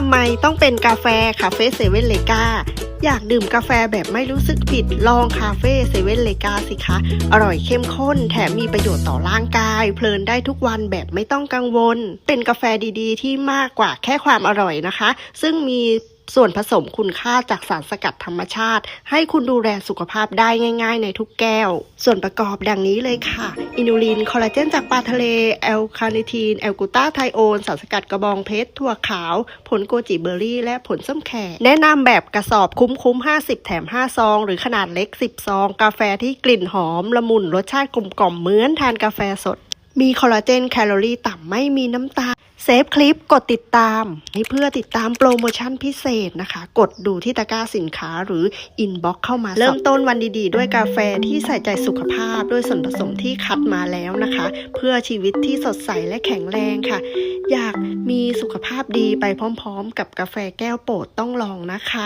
ทำไมต้องเป็นกาแฟคาเฟ่เซเว่นเลกาอยากดื่มกาแฟแบบไม่รู้สึกผิดลองคาเฟ่เซเว่นเลกาสิคะ อร่อยเข้มข้น แถมมีประโยชน์ต่อร่างกาย เพลินได้ทุกวันแบบไม่ต้องกังวล เป็นกาแฟดีๆ ที่มากกว่าแค่ความอร่อยนะคะ ซึ่งมี ส่วนผสมคุณค่าจากสารสกัดธรรมชาติ ให้คุณดูแลสุขภาพได้ง่ายๆ ในทุกแก้ว ส่วนประกอบดังนี้เลยค่ะ อินูลิน คอลลาเจนจากปลาทะเล แอลคาเนทีน แอลกูตาไทโอน สารสกัดกระบองเพชร ถั่วขาว ผลโกจิเบอร์รี่ และผลส้มแขก แนะนำแบบกระสอบคุ้มๆ 50 แถม 5 ซอง หรือขนาดเล็ก 10 ซอง กาแฟที่กลิ่นหอม ละมุน รสชาติกลมกล่อมเหมือนทานกาแฟสด มีคอลลาเจนแคลอรี่ต่ำไม่มีน้ำตาล เซฟคลิปกดติดตามให้เพื่อติดตามโปรโมชั่นพิเศษนะคะ กดดูที่ตะกร้าสินค้าหรืออินบ็อกเข้ามา เริ่มต้นวันดีๆ ด้วยกาแฟที่ใส่ใจสุขภาพด้วยส่วนผสมที่คัดมาแล้วนะคะ เพื่อชีวิตที่สดใสและแข็งแรงค่ะ อยากมีสุขภาพดีไปพร้อมๆ กับกาแฟแก้วโปรดต้องลองนะคะ